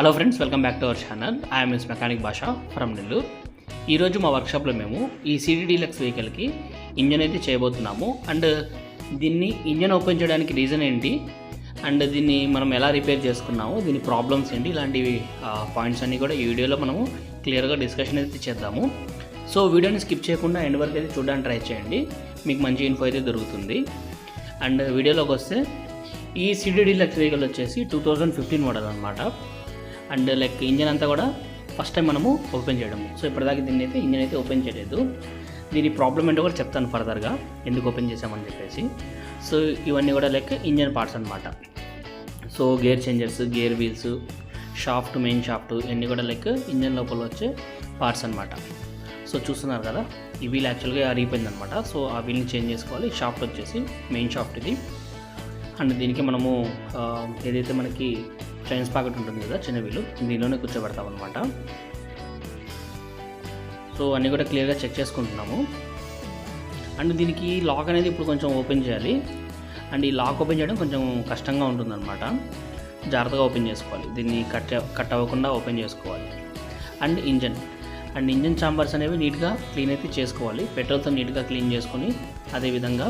Hello friends welcome back to our channel I'm miss mechanic Basha from Nellore ఈరోజు మా వర్క్షాప్లో మేము ఈ city deluxe వెహికల్కి ఇంజన్ అయితే చేయబోతున్నాము. అండ్ దీన్ని ఇంజన్ ఓపెన్ చేయడానికి రీజన్ ఏంటి? అండ్ దీన్ని మనం ఎలా రిపేర్ చేసుకున్నాము? దీని ప్రాబ్లమ్స్ ఏంటి? ఇలాంటివి పాయింట్స్ అన్నీ కూడా ఈ వీడియోలో మనము క్లియర్గా డిస్కషన్ అయితే చేద్దాము. సో వీడియోని స్కిప్ చేయకుండా ఎండ్ వరకు అయితే చూడడానికి ట్రై చేయండి. మీకు మంచి ఇన్ఫో అయితే దొరుకుతుంది. అండ్ వీడియోలోకి వస్తే ఈ సిటీ డీలక్స్ వెహికల్ వచ్చేసి టూ థౌజండ్ ఫిఫ్టీన్ మోడల్ అనమాట అండ్ లైక్ ఇంజన్ అంతా కూడా ఫస్ట్ టైం మనము ఓపెన్ చేయడము. సో ఇప్పటిదాకా దీన్ని అయితే ఇంజన్ అయితే ఓపెన్ చేయలేదు. దీని ప్రాబ్లం ఏంటో కూడా చెప్తాను ఫర్దర్గా. ఎందుకు ఓపెన్ చేసామని చెప్పేసి. సో ఇవన్నీ కూడా లైక్ ఇంజన్ పార్ట్స్ అనమాట so gear changers gear wheels shaft main shaft ఇవన్నీ కూడా లైక్ ఇంజన్ లోపల వచ్చే పార్ట్స్ అనమాట సో చూస్తున్నారు కదా ఈ వీల్ యాక్చువల్గా అరిగిపోయింది అనమాట సో ఆ వీల్ని చేంజ్ చేసుకోవాలి. షాఫ్ట్ వచ్చేసి మెయిన్ షాఫ్ట్ ఇది అండ్ దీనికి మనము ఏదైతే మనకి ట్రైన్స్ పాకెట్ ఉంటుంది కదా చిన్న వీలు. దీనిలోనే కూర్చోబెడతాం అనమాట సో అన్నీ కూడా క్లియర్గా చెక్ చేసుకుంటున్నాము. అండ్ దీనికి లాక్ అనేది ఇప్పుడు కొంచెం ఓపెన్ చేయాలి. అండ్ ఈ లాక్ ఓపెన్ చేయడం కొంచెం కష్టంగా ఉంటుందన్నమాట. జాగ్రత్తగా ఓపెన్ చేసుకోవాలి. దీన్ని కట్ కట్ అవ్వకుండా ఓపెన్ చేసుకోవాలి. And engine. And engine chambers అనేవి నీట్గా క్లీన్ అయితే చేసుకోవాలి. పెట్రోల్తో నీట్గా క్లీన్ చేసుకొని అదేవిధంగా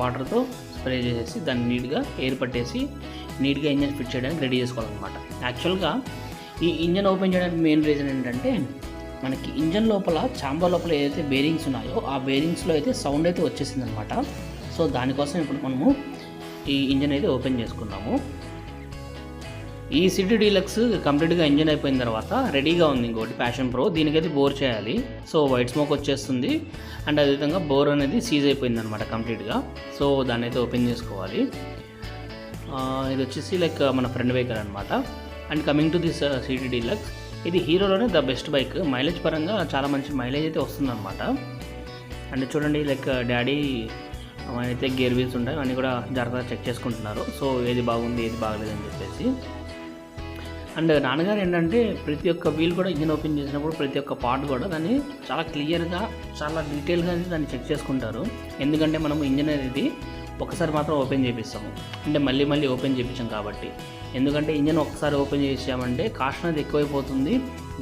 వాటర్తో స్ప్రే చేసేసి దాన్ని నీట్గా ఎయిర్ పట్టేసి నీట్గా ఇంజన్ ఫిట్ చేయడానికి రెడీ చేసుకోవాలన్నమాట. యాక్చువల్గా ఈ ఇంజన్ ఓపెన్ చేయడానికి మెయిన్ రీజన్ ఏంటంటే మనకి ఇంజన్ లోపల ఛాంబర్ లోపల ఏదైతే బేరింగ్స్ ఉన్నాయో ఆ బేరింగ్స్లో అయితే సౌండ్ అయితే వచ్చేసింది అనమాట సో దానికోసం ఇప్పుడు మనము ఈ ఇంజన్ అయితే ఓపెన్ చేసుకున్నాము. ఈ సిటీ డీలక్స్ కంప్లీట్గా ఇంజన్ అయిపోయిన తర్వాత రెడీగా ఉంది ఇంకోటి ప్యాషన్ ప్రో. దీనికైతే బోర్ చేయాలి. సో వైట్ స్మోక్ వచ్చేస్తుంది. అండ్ అదేవిధంగా బోర్ అనేది సీజ్ అయిపోయింది అనమాట కంప్లీట్గా. సో దాన్ని అయితే ఓపెన్ చేసుకోవాలి. ఇది వచ్చేసి లైక్ మన ఫ్రెండ్ వెహికల్ అనమాట and coming to this city deluxe ఇది హీరోలోనే ద బెస్ట్ బైక్ మైలేజ్ పరంగా చాలా మంచి మైలేజ్ అయితే వస్తుందన్నమాట. అండ్ చూడండి లైక్ డాడీ అయితే గేర్ వీల్స్ ఉంటాయి అన్నీ కూడా జాగ్రత్తగా చెక్ చేసుకుంటున్నారు. సో ఏది బాగుంది ఏది బాగలేదు అని చెప్పేసి. అండ్ నాన్నగారు ఏంటంటే ప్రతి ఒక్క వీల్ కూడా ఇంజిన్ ఓపెన్ చేసినప్పుడు ప్రతి ఒక్క పార్ట్ కూడా దాన్ని చాలా క్లియర్గా చాలా డీటెయిల్గా దాన్ని చెక్ చేసుకుంటారు. ఎందుకంటే మనం ఇంజిన్ అనేది ఒకసారి మాత్రం ఓపెన్ చేపిస్తాము. అంటే మళ్ళీ మళ్ళీ ఓపెన్ చేయించాం కాబట్టి. ఎందుకంటే ఇంజన్ ఒకసారి ఓపెన్ చేసామంటే కాస్ట్ అనేది ఎక్కువైపోతుంది.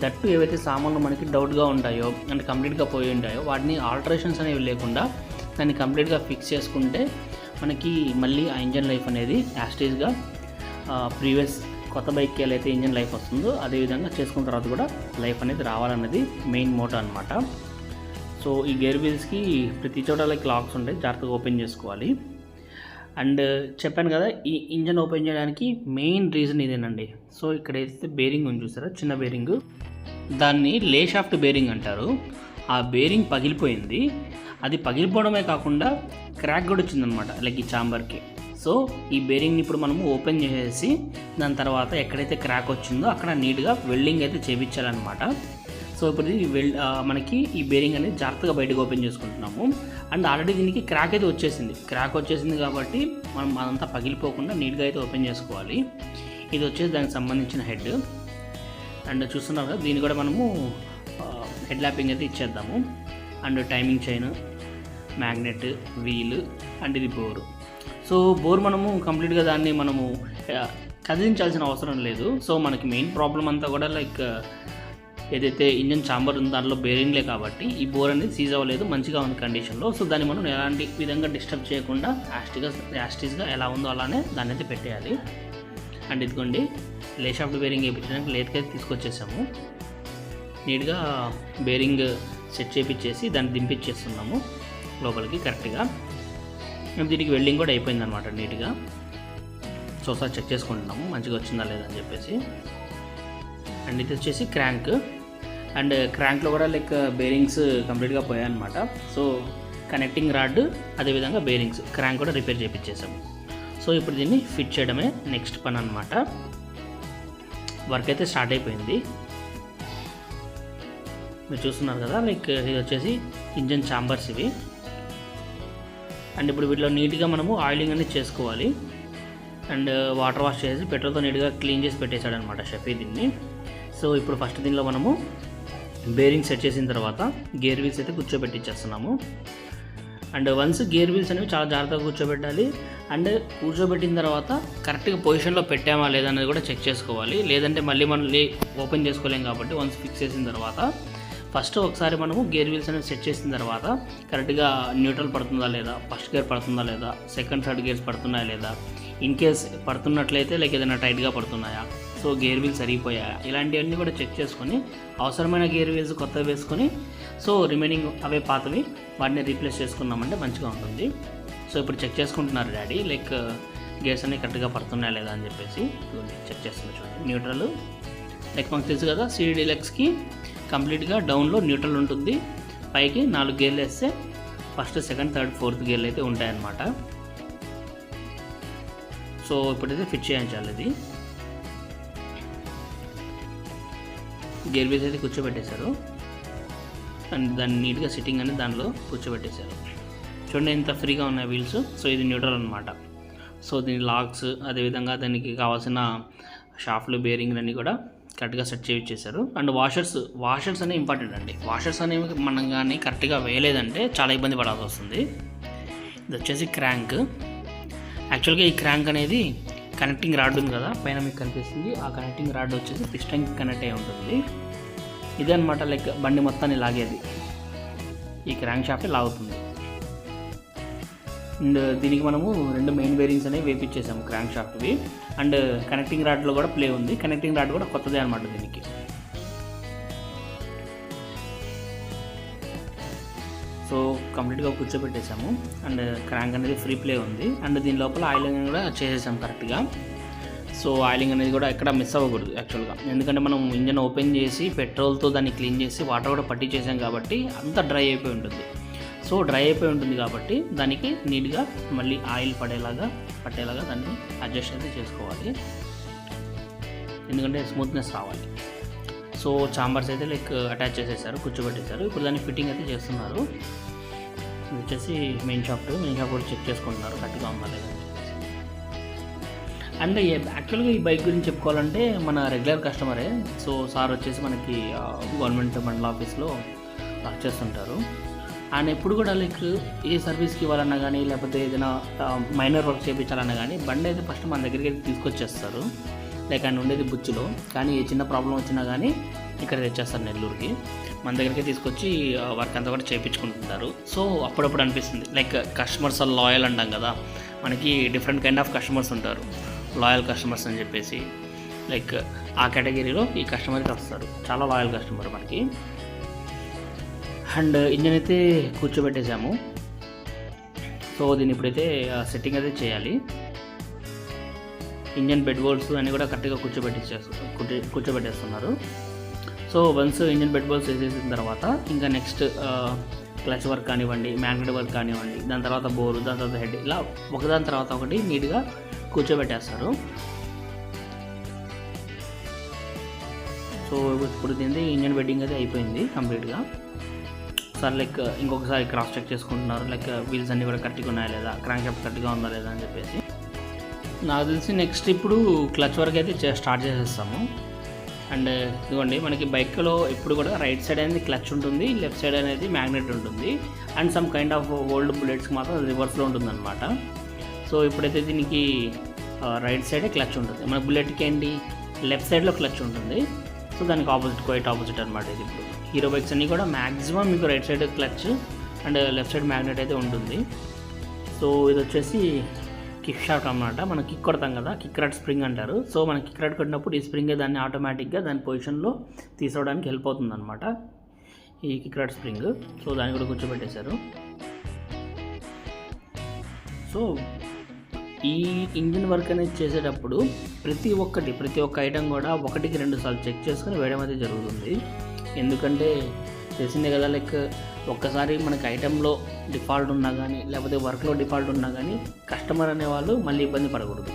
దట్టు ఏవైతే సామాన్లు మనకి డౌట్గా ఉంటాయో అంటే కంప్లీట్గా పోయి ఉంటాయో వాటిని ఆల్టరేషన్స్ అనేవి లేకుండా దాన్ని కంప్లీట్గా ఫిక్స్ చేసుకుంటే మనకి మళ్ళీ ఆ ఇంజన్ లైఫ్ అనేది యాస్టేజ్గా ప్రీవియస్ కొత్త బైక్కి ఎలా అయితే ఇంజన్ లైఫ్ వస్తుందో అదేవిధంగా చేసుకున్న తర్వాత కూడా లైఫ్ అనేది రావాలన్నది మెయిన్ మోటో అనమాట సో ఈ గేర్ వీల్స్కి ప్రతి చోట లైక్ లాక్స్ ఉంటాయి జాగ్రత్తగా ఓపెన్ చేసుకోవాలి. అండ్ చెప్పాను కదా ఈ ఇంజన్ ఓపెన్ చేయడానికి మెయిన్ రీజన్ ఇదేనండి. సో ఇక్కడ ఏదైతే బేరింగ్ ఉంది చూసారా చిన్న బేరింగ్. దాన్ని లే షాఫ్ట్ బేరింగ్ అంటారు. ఆ బేరింగ్ పగిలిపోయింది. అది పగిలిపోవడమే కాకుండా క్రాక్ కూడా వచ్చిందనమాట లైక్ ఈ చాంబర్కి. సో ఈ బేరింగ్ని ఇప్పుడు మనము ఓపెన్ చేసేసి దాని తర్వాత ఎక్కడైతే క్రాక్ వచ్చిందో అక్కడ నీట్గా వెల్డింగ్ అయితే చేపించాలన్నమాట. సో ఇప్పుడు ఇది వెల్ మనకి ఈ బేరింగ్ అనేది జాగ్రత్తగా బయటకు ఓపెన్ చేసుకుంటున్నాము. అండ్ ఆల్రెడీ దీనికి క్రాక్ అయితే వచ్చేసింది. క్రాక్ వచ్చేసింది కాబట్టి మనం అదంతా పగిలిపోకుండా నీట్గా అయితే ఓపెన్ చేసుకోవాలి. ఇది వచ్చేసి దానికి సంబంధించిన హెడ్ అండ్ చూస్తున్నారు కదా దీన్ని కూడా మనము హెడ్ ల్యాపింగ్ అయితే ఇచ్చేద్దాము. And timing chain magnet wheel and ఇది బోర్ సో బోర్ మనము కంప్లీట్గా దాన్ని మనము కదిలించాల్సిన అవసరం లేదు. సో మనకి మెయిన్ ప్రాబ్లం అంతా కూడా లైక్ ఏదైతే ఇంజన్ చాంబర్ ఉందో దాంట్లో బేరింగ్లే కాబట్టి ఈ బోర్ అనేది సీజ్ అవ్వలేదు మంచిగా ఉంది కండిషన్లో సో దాన్ని మనం ఎలాంటి విధంగా డిస్టర్బ్ చేయకుండా యాస్టిగా యాస్టిస్గా ఎలా ఉందో అలానే దాన్ని అయితే పెట్టేయాలి. అండ్ ఇదిగోండి లేషాఫ్ట్ బేరింగ్ వేయించడానికి లేట్గా అయితే తీసుకొచ్చేసాము. నీట్గా బేరింగ్ సెట్ చేపించేసి దాన్ని దింపించేస్తున్నాము లోపలికి కరెక్ట్గా దీనికి వెల్డింగ్ కూడా అయిపోయింది అనమాట నీట్గా. సో ఒకసారి చెక్ చేసుకుంటున్నాము మంచిగా వచ్చిందా లేదా అని చెప్పేసి. అండ్ ఇది వచ్చేసి క్రాంక్ అండ్ క్రాంక్లో కూడా లైక్ బేరింగ్స్ కంప్లీట్గా పోయాయన్నమాట. సో కనెక్టింగ్ రాడ్ అదేవిధంగా బేరింగ్స్ క్రాంక్ కూడా రిపేర్ చేయించేసాము సో ఇప్పుడు దీన్ని ఫిట్ చేయడమే నెక్స్ట్ పని అనమాట వర్క్ అయితే స్టార్ట్ అయిపోయింది. మీరు చూస్తున్నారు కదా లైక్ ఇది వచ్చేసి ఇంజన్ ఛాంబర్స్ ఇవి. అండ్ ఇప్పుడు వీటిలో నీట్గా మనము ఆయిలింగ్ అనేది చేసుకోవాలి. అండ్ వాటర్ వాష్ చేసి పెట్రోల్తో నీట్గా క్లీన్ చేసి పెట్టేశాడు అనమాట షఫీ దీన్ని. సో ఇప్పుడు ఫస్ట్ దీనిలో మనము బేరింగ్ సెట్ చేసిన తర్వాత గేర్ వీల్స్ అయితే కూర్చోబెట్టించేస్తున్నాము. అండ్ వన్స్ గేర్ వీల్స్ అనేవి చాలా జాగ్రత్తగా కూర్చోబెట్టాలి. అండ్ కూర్చోబెట్టిన తర్వాత కరెక్ట్గా పొజిషన్లో పెట్టామా లేదా అనేది కూడా చెక్ చేసుకోవాలి. లేదంటే మళ్ళీ మళ్ళీ ఓపెన్ చేసుకోలేం కాబట్టి వన్స్ ఫిక్స్ చేసిన తర్వాత ఫస్ట్ ఒకసారి మనము గేర్ వీల్స్ అనేవి సెట్ చేసిన తర్వాత కరెక్ట్గా న్యూట్రల్ పడుతుందా లేదా ఫస్ట్ గేర్ పడుతుందా లేదా సెకండ్ థర్డ్ గేర్స్ పడుతున్నాయా లేదా ఇన్ కేస్ పడుతున్నట్లయితే లైక్ ఏదైనా టైట్గా పడుతున్నాయా సో గేర్ వీల్స్ సరిగిపోయాయా ఇలాంటివన్నీ కూడా చెక్ చేసుకొని అవసరమైన గేర్ వీల్స్ కొత్తవి వేసుకొని సో రిమైనింగ్ అవే పాతవి వాటిని రీప్లేస్ చేసుకున్నామంటే మంచిగా ఉంటుంది. సో ఇప్పుడు చెక్ చేసుకుంటున్నారు డాడీ లైక్ గేర్స్ అన్ని కరెక్ట్గా పడుతున్నాయా లేదా అని చెప్పేసి. చెక్ చేస్తున్నా చూడండి. న్యూట్రల్ లైక్ మాకు తెలుసు కదా సిడి డీలక్స్కి కంప్లీట్గా డౌన్లో న్యూట్రల్ ఉంటుంది. పైకి నాలుగు గేర్లు వేస్తే ఫస్ట్ సెకండ్ థర్డ్ ఫోర్త్ గేర్లు అయితే ఉంటాయన్నమాట. సో ఇప్పుడైతే ఫిట్ చేయించాలి ఇది. గేర్ బేస్ అయితే కూర్చోబెట్టేశారు. అండ్ దాన్ని నీట్గా సిట్టింగ్ అనేది దానిలో కూర్చోబెట్టేశారు. చూడండి ఎంత ఫ్రీగా ఉన్నాయి వీల్స్. సో ఇది న్యూట్రల్ అనమాట సో దీని లాక్స్ అదేవిధంగా దానికి కావాల్సిన షాఫ్లు బేరింగ్లు అన్నీ కూడా కరెక్ట్గా సెట్ చేయించేశారు అండ్ వాషర్స్ వాషర్స్ అనేవి ఇంపార్టెంట్ అండి. వాషర్స్ అనేవి మనం కానీ కరెక్ట్గా వేయలేదంటే చాలా ఇబ్బంది పడాల్సి వస్తుంది. ఇది వచ్చేసి క్రాంక్. యాక్చువల్గా ఈ క్రాంక్ అనేది కనెక్టింగ్ రాడ్ ఉంది కదా పైన మీకు కనిపిస్తుంది. ఆ కనెక్టింగ్ రాడ్ వచ్చేసి పిస్టన్కి కనెక్ట్ అయి ఉంటుంది. ఇదే అనమాట లైక్ బండి మొత్తాన్ని లాగేది. ఈ క్రాంక్ షాఫ్ట్ లాగుతుంది. అండ్ దీనికి మనము రెండు మెయిన్ బేరింగ్స్ అనేవి వేపించేసాము క్రాంక్ షాఫ్ట్వి. అండ్ కనెక్టింగ్ రాడ్లో కూడా ప్లే ఉంది. కనెక్టింగ్ రాడ్ కూడా కొత్తదే అనమాట దీనికి. సో కంప్లీట్గా కూర్చోబెట్టేసాము అండ్ క్రాంక్ అనేది ఫ్రీ ప్లే ఉంది. అండ్ దీని లోపల ఆయిలింగ్ కూడా చేసేసాం కరెక్ట్గా. సో ఆయిలింగ్ అనేది కూడా ఎక్కడ మిస్ అవ్వకూడదు యాక్చువల్గా. ఎందుకంటే మనం ఇంజన్ ఓపెన్ చేసి పెట్రోల్తో దాన్ని క్లీన్ చేసి వాటర్ కూడా పట్టి చేసాం కాబట్టి అంత డ్రై అయిపోయి ఉంటుంది. సో డ్రై అయిపోయి ఉంటుంది కాబట్టి దానికి నీట్గా మళ్ళీ ఆయిల్ పడేలాగా పట్టేలాగా దాన్ని అడ్జస్ట్ అయితే చేసుకోవాలి. ఎందుకంటే స్మూత్నెస్ రావాలి. సో చాంబర్స్ అయితే లైక్ అటాచ్ చేసేసారు కూర్చోబెట్టేశారు. ఇప్పుడు దాన్ని ఫిట్టింగ్ అయితే చేస్తున్నారు. ఇది వచ్చేసి మెయిన్ షాప్. మెయిన్ షాప్ కూడా చెక్ చేసుకుంటున్నారు కరెక్ట్గా ఉందా లేదా అండ్ యాక్చువల్గా ఈ బైక్ గురించి చెప్పుకోవాలంటే మన రెగ్యులర్ కస్టమరే. సో సార్ వచ్చేసి మనకి గవర్నమెంట్ మండల ఆఫీస్లో వర్క్ చేస్తుంటారు. ఆయన ఎప్పుడు కూడా లైక్ ఏ సర్వీస్కి ఇవ్వాలన్నా కానీ లేకపోతే ఏదైనా మైనర్ వర్క్ చేయించాలన్నా కానీ బండి అయితే ఫస్ట్ మన దగ్గరికి అయితే తీసుకొచ్చేస్తారు. లైక్ ఆయన ఉండేది బుచ్చిలో. కానీ ఏ చిన్న ప్రాబ్లం వచ్చినా కానీ ఇక్కడ తెచ్చేస్తారు నెల్లూరుకి. మన దగ్గరికి తీసుకొచ్చి వర్క్ అంతా కూడా చేయించుకుంటుంటారు సో అప్పుడప్పుడు అనిపిస్తుంది. లైక్ కస్టమర్స్ లాయల్ అంటాం కదా. మనకి డిఫరెంట్ కైండ్ ఆఫ్ కస్టమర్స్ ఉంటారు. లాయల్ కస్టమర్స్ అని చెప్పేసి. లైక్ ఆ కేటగిరీలో ఈ కస్టమర్కి వస్తారు. చాలా లాయల్ కస్టమర్ మనకి. అండ్ ఇంజన్ అయితే కూర్చోబెట్టేసాము సో దీన్ని ఇప్పుడైతే సెట్టింగ్ అయితే చేయాలి. ఇంజన్ బెడ్ బోల్డ్స్ అన్నీ కూడా కరెక్ట్గా కూర్చోబెట్టేసేస్తు కూర్చోబెట్టేస్తున్నారు. So once engine bed bolts వేసేసిన తర్వాత ఇంకా నెక్స్ట్ క్లచ్ వర్క్ కానివ్వండి మ్యాగ్నెట్ వర్క్ కానివ్వండి దాని తర్వాత బోరు దాని తర్వాత హెడ్ ఇలా ఒకదాని తర్వాత ఒకటి నీట్గా కూర్చోబెట్టేస్తారు. సో ఇప్పుడు దీనిది ఇంజన్ బెడ్డింగ్ అయితే అయిపోయింది కంప్లీట్గా. సార్ లైక్ ఇంకొకసారి క్రాస్ చెక్ చేసుకుంటున్నారు లైక్ వీల్స్ అన్నీ కూడా కరెక్ట్గా ఉన్నాయా లేదా క్రాంక్ షాప్ కరెక్ట్గా ఉందా లేదా అని చెప్పేసి. నాకు తెలిసి నెక్స్ట్ ఇప్పుడు క్లచ్ వర్క్ అయితే చే- స్టార్ట్ చేసేస్తాము. అండ్ ఇదిగోండి మనకి బైక్లో ఇప్పుడు కూడా రైట్ సైడ్ అనేది క్లచ్ ఉంటుంది లెఫ్ట్ సైడ్ అనేది మ్యాగ్నెట్ ఉంటుంది. And some kind of old బుల్లెట్స్కి మాత్రం రివర్స్లో ఉంటుందన్నమాట. సో ఇప్పుడైతే దీనికి రైట్ సైడే క్లచ్ ఉంటుంది. మన బుల్లెట్కి ఏంటి? లెఫ్ట్ సైడ్లో క్లచ్ ఉంటుంది. సో దానికి ఆపోజిట్ క్వైట్ ఆపోజిట్ అనమాట ఇది ఇప్పుడు. హీరో బైక్స్ అన్నీ కూడా మ్యాక్సిమం మీకు right side clutch and left side magnet అయితే ఉంటుంది. సో ఇది వచ్చేసి కిక్ షాట్ అన్నమాట. మనం కిక్ కొడతాం కదా కిక్ రాట్ స్ప్రింగ్ అంటారు. సో మనం కిక్ రాట్ కొట్టినప్పుడు ఈ స్ప్రింగ్ దాన్ని ఆటోమేటిక్గా దాని పొజిషన్లో తీసుకోవడానికి హెల్ప్ అవుతుంది అనమాట ఈ కిక్ రాట్ స్ప్రింగ్. సో దాన్ని కూడా కూర్చోబెట్టేశారు సో ఈ ఇంజిన్ వర్క్ అనేది చేసేటప్పుడు ప్రతి ఒక్కటి ప్రతి ఒక్క ఐటెం కూడా ఒకటికి రెండు సార్లు చెక్ చేసుకుని వేయడం అయితే జరుగుతుంది. ఎందుకంటే తెలిసిందే కదా లైక్ ఒక్కసారి మనకి ఐటెంలో డిఫాల్ట్ ఉన్నా కానీ లేకపోతే వర్క్లో డిఫాల్ట్ ఉన్నా కానీ కస్టమర్ అనేవాళ్ళు మళ్ళీ ఇబ్బంది పడకూడదు.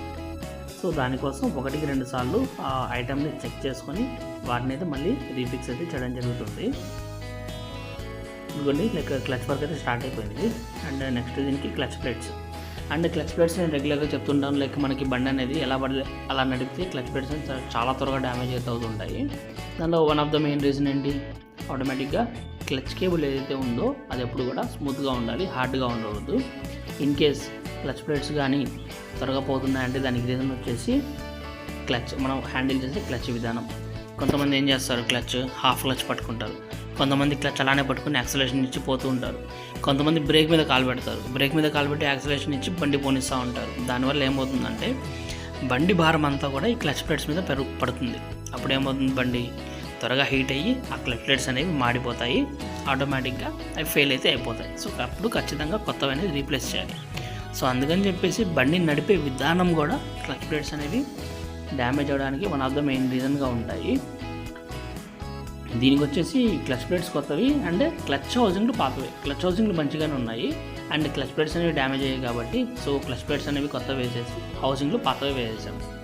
సో దానికోసం ఒకటికి రెండు సార్లు ఆ ఐటెంని చెక్ చేసుకొని వాటిని అయితే మళ్ళీ రీఫిక్స్ అయితే చేయడం జరుగుతుంది. ఇదిగోండి లైక్ క్లచ్ వర్క్ అయితే స్టార్ట్ అయిపోయింది. అండ్ నెక్స్ట్ దీనికి clutch plates. And clutch plates నేను రెగ్యులర్గా చెప్తుంటాను లైక్ మనకి బండి అనేది ఎలా పడితే అలా నడిపితే క్లచ్ ప్లేట్స్ చాలా త్వరగా డ్యామేజ్ అయితే అవుతుంటాయి. దానిలో one of the main reason ఏంటి? ఆటోమేటిక్గా క్లచ్ కేబుల్ ఏదైతే ఉందో అది ఎప్పుడు కూడా స్మూత్గా ఉండాలి హార్డ్గా ఉండకూడదు. ఇన్ కేస్ క్లచ్ ప్లేట్స్ కానీ త్వరగా పోతున్నాయంటే దానికి రీజన్ వచ్చేసి క్లచ్ మనం హ్యాండిల్ చేసే క్లచ్ విధానం. కొంతమంది ఏం చేస్తారు క్లచ్? హాఫ్ క్లచ్ పట్టుకుంటారు. కొంతమంది క్లచ్ అలానే పట్టుకుని యాక్సలేషన్ ఇచ్చి పోతూ ఉంటారు. కొంతమంది బ్రేక్ మీద కాలు పెడతారు. బ్రేక్ మీద కాలు పెట్టి యాక్సలేషన్ ఇచ్చి బండి పోనిస్తూ ఉంటారు. దానివల్ల ఏమవుతుందంటే బండి భారం అంతా కూడా ఈ క్లచ్ ప్లేట్స్ మీద పెరుగు పడుతుంది. అప్పుడు ఏమవుతుంది బండి? త్వరగా హీట్ అయ్యి ఆ క్లచ్ ప్లేట్స్ అనేవి మాడిపోతాయి. ఆటోమేటిక్గా అవి ఫెయిల్ అయితే అయిపోతాయి. సో అప్పుడు ఖచ్చితంగా కొత్తవి అనేది రీప్లేస్ చేయాలి. సో అందుకని చెప్పేసి బండిని నడిపే విధానం కూడా క్లచ్ ప్లేట్స్ అనేవి డ్యామేజ్ అవ్వడానికి వన్ ఆఫ్ ద మెయిన్ రీజన్గా ఉంటాయి. దీనికి వచ్చేసి క్లచ్ ప్లేట్స్ కొత్తవి అండ్ క్లచ్ హౌసింగ్లు పాతవి. క్లచ్ హౌసింగ్లు మంచిగానే ఉన్నాయి. అండ్ క్లచ్ ప్లేట్స్ అనేవి డ్యామేజ్ అయ్యాయి కాబట్టి సో క్లచ్ ప్లేట్స్ అనేవి కొత్తవి వేసేసి హౌసింగ్లు పాతవి వేసేసాము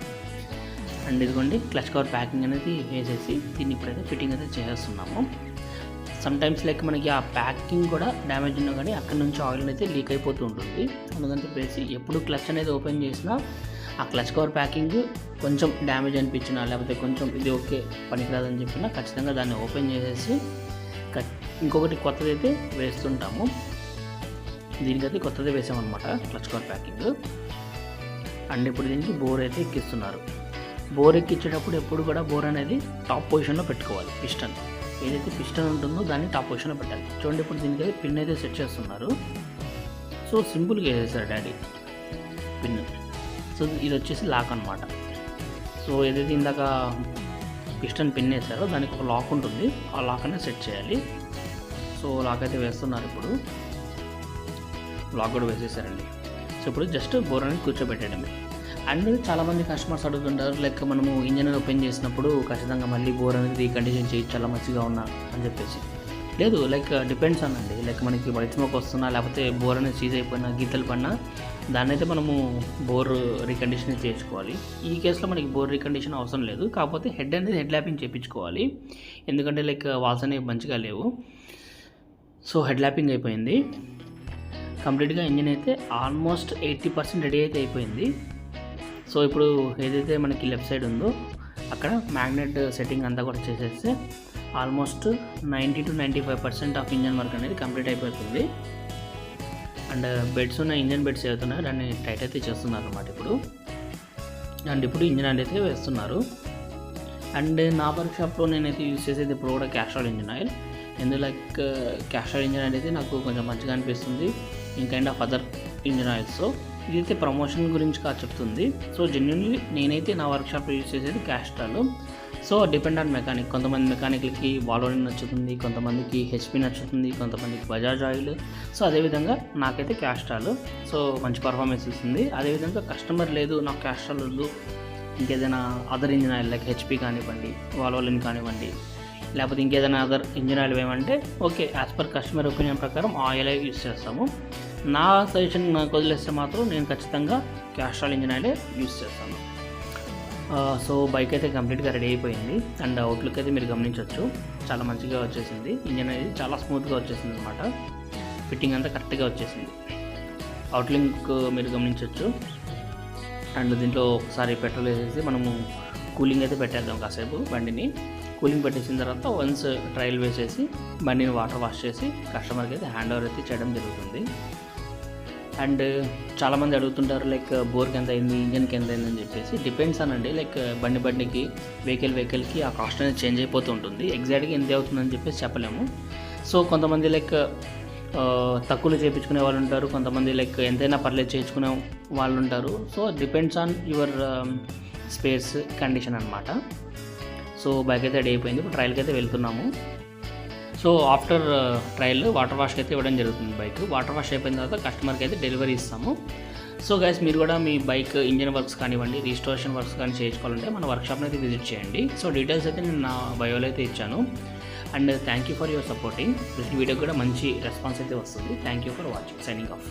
అండ్ ఇదిగోండి క్లచ్ కవర్ ప్యాకింగ్ అనేది వేసేసి దీన్ని ఇప్పుడైతే ఫిట్టింగ్ అయితే చేసేస్తున్నాము సమ్టైమ్స్ లైక్ మనకి ఆ ప్యాకింగ్ కూడా డ్యామేజ్ ఉన్నా కానీ అక్కడ నుంచి ఆయిల్ అయితే లీక్ అయిపోతూ ఉంటుంది. అందుకని చెప్పేసి ఎప్పుడు క్లచ్ అనేది ఓపెన్ చేసినా ఆ క్లచ్ కవర్ ప్యాకింగ్ కొంచెం డ్యామేజ్ అనిపించినా లేకపోతే కొంచెం ఇది ఓకే పనికిరాదని చెప్పినా ఖచ్చితంగా దాన్ని ఓపెన్ చేసేసి కట్- ఇంకొకటి కొత్తది అయితే వేస్తుంటాము. దీనికైతే కొత్తది వేసామన్నమాట క్లచ్ కవర్ ప్యాకింగ్ అండ్ ఇప్పుడు దీనికి బోర్ అయితే ఎక్కిస్తున్నారు. బోర్ ఎక్కించేటప్పుడు ఎప్పుడు కూడా బోర్ అనేది టాప్ పొజిషన్లో పెట్టుకోవాలి పిస్టన్. ఏదైతే పిస్టన్ ఉంటుందో దాన్ని టాప్ పొజిషన్లో పెట్టాలి. చూడండి ఇప్పుడు దీనికి అయితే పిన్ అయితే సెట్ చేస్తున్నారు. సో సింపుల్గా వేసేసారు డాడీ పిన్. సో ఇది వచ్చేసి లాక్ అనమాట సో ఏదైతే ఇందాక పిస్టన్ పిన్ వేసారో దానికి ఒక లాక్ ఉంటుంది. ఆ లాక్ అనేది సెట్ చేయాలి. సో లాక్ అయితే వేస్తున్నారు ఇప్పుడు. లాక్ కూడా వేసేసారండి. సో ఇప్పుడు జస్ట్ బోర్ అనేది కూర్చోబెట్టేయడమే. అండ్ చాలామంది కస్టమర్స్ అడుగుతుంటారు లైక్ మనము ఇంజన్ ఓపెన్ చేసినప్పుడు ఖచ్చితంగా మళ్ళీ బోర్ అనేది రీకండిషన్ చేయి చాలా మంచిగా ఉన్నా అని చెప్పేసి. లేదు లైక్ డిపెండ్స్ uh, అనండి. లైక్ మనకి వైట్ స్మోక్ వస్తున్నా లేకపోతే బోర్ అనేది సీజ్ అయిపోయినా గీతలు పడినా దాన్ని అయితే మనము బోర్ రీకండిషన్ చేసుకోవాలి ఈ కేసులో మనకి బోర్ రీకండిషన్ అవసరం లేదు. కాకపోతే హెడ్ అనేది హెడ్ ల్యాపింగ్ చేయించుకోవాలి. ఎందుకంటే లైక్ వాల్స్ uh, అనేవి మంచిగా లేవు. సో హెడ్ ల్యాపింగ్ అయిపోయింది. కంప్లీట్గా ఇంజిన్ అయితే ఆల్మోస్ట్ ఎయిటీ పర్సెంట్ రెడీ అయితే అయిపోయింది. సో ఇప్పుడు ఏదైతే మనకి లెఫ్ట్ సైడ్ ఉందో అక్కడ మ్యాగ్నెట్ సెట్టింగ్ అంతా కూడా చేసేస్తే almost ninety two ninety five percent of engine work అనేది కంప్లీట్ అయిపోతుంది. అండ్ బెడ్స్ ఉన్న ఇంజన్ బెడ్స్ ఏవైతున్నాయో దాన్ని టైట్ అయితే చేస్తున్నారు అనమాట ఇప్పుడు. అండ్ ఇప్పుడు ఇంజన్ ఆయిల్ అయితే వేస్తున్నారు. అండ్ నా వర్క్ షాప్లో నేనైతే యూజ్ చేసేది ఇప్పుడు కూడా క్యాస్ట్రాల్ ఇంజన్ ఆయిల్. ఎందుకు లైక్ క్యాస్ట్రాల్ ఇంజన్ అనేది నాకు కొంచెం మంచిగా అనిపిస్తుంది. In kind of other engine oils. So ఇదైతే ప్రమోషన్ గురించి కాదు చెప్తుంది. సో జెన్యున్లీ నేనైతే నా వర్క్షాప్ యూజ్ చేసేది Castrol so depend on mechanic కొంతమంది మెకానిక్లకి వాలోని నచ్చుతుంది కొంతమందికి హెచ్పి నచ్చుతుంది కొంతమందికి బజాజ్ ఆయిల్ సో అదేవిధంగా నాకైతే క్యాస్ట్రాల్ సో మంచి పర్ఫార్మెన్స్ ఇస్తుంది. అదేవిధంగా కస్టమర్ లేదు నాకు క్యాస్ట్రాల్ వద్దు. ఇంకేదైనా other engine oil like HP కానివ్వండి వాలోలిన్ కానివ్వండి లేకపోతే ఇంకేదైనా అదర్ ఇంజిన్ ఆయిల్ ఏమంటే okay as per customer opinion ప్రకారం ఆయిల్ యూస్ చేస్తాము. నా సజెషన్ నాకు వదిలేస్తే మాత్రం నేను ఖచ్చితంగా క్యాస్ట్రాల్ ఇంజిన్ ఆయిలే యూస్ చేస్తాను. సో బైక్ అయితే కంప్లీట్గా రెడీ అయిపోయింది. అండ్ అవుట్లుక్ అయితే మీరు గమనించవచ్చు చాలా మంచిగా వచ్చేసింది. ఇంజన్ అనేది చాలా స్మూత్గా వచ్చేసింది అనమాట ఫిట్టింగ్ అంతా కరెక్ట్గా వచ్చేసింది. అవుట్లింక్ మీరు గమనించవచ్చు అండ్ దీంట్లో ఒకసారి పెట్రోల్ వేసేసి మనము కూలింగ్ అయితే పెట్టేద్దాం కాసేపు బండిని. కూలింగ్ పెట్టేసిన తర్వాత వన్స్ ట్రయల్ వేసేసి బండిని వాటర్ వాష్ చేసి కస్టమర్కి అయితే హ్యాండ్ ఓవర్ అయితే చేయడం జరుగుతుంది. అండ్ చాలామంది అడుగుతుంటారు లైక్ బోర్కి ఎంత అయింది ఇంజన్కి ఎంత అయింది అని చెప్పేసి. డిపెండ్స్ అనండి లైక్ బండి బండికి వెహికల్ వెహికల్కి ఆ కాస్ట్ అనేది చేంజ్ అయిపోతూ ఉంటుంది. ఎగ్జాక్ట్గా ఎంత అవుతుందని చెప్పేసి చెప్పలేము. సో కొంతమంది లైక్ తక్కువలో చేయించుకునే వాళ్ళు ఉంటారు. కొంతమంది లైక్ ఎంతైనా పర్లేదు చేయించుకునే వాళ్ళు ఉంటారు. So depends on your space condition అనమాట సో బైక్ అయితే రెడీ అయిపోయింది. ఇప్పుడు ట్రయల్కి అయితే వెళ్తున్నాము. సో ఆఫ్టర్ ట్రయల్ వాటర్ వాష్కి అయితే ఇవ్వడం జరుగుతుంది బైక్. వాటర్ వాష్ అయిపోయిన తర్వాత కస్టమర్కి అయితే డెలివరీ ఇస్తాము. సో గైస్ మీరు కూడా మీ బైక్ ఇంజిన్ వర్క్స్ కానివ్వండి రిజిస్ట్రేషన్ వర్క్స్ కానీ చేయించుకోవాలంటే మన వర్క్షాప్ని అయితే విజిట్ చేయండి. సో డీటెయిల్స్ అయితే నేను నా బయోలో అయితే ఇచ్చాను. And thank you for your supporting. ప్రతి వీడియోకి కూడా మంచి రెస్పాన్స్ అయితే వస్తుంది. Thank you for watching. Signing off.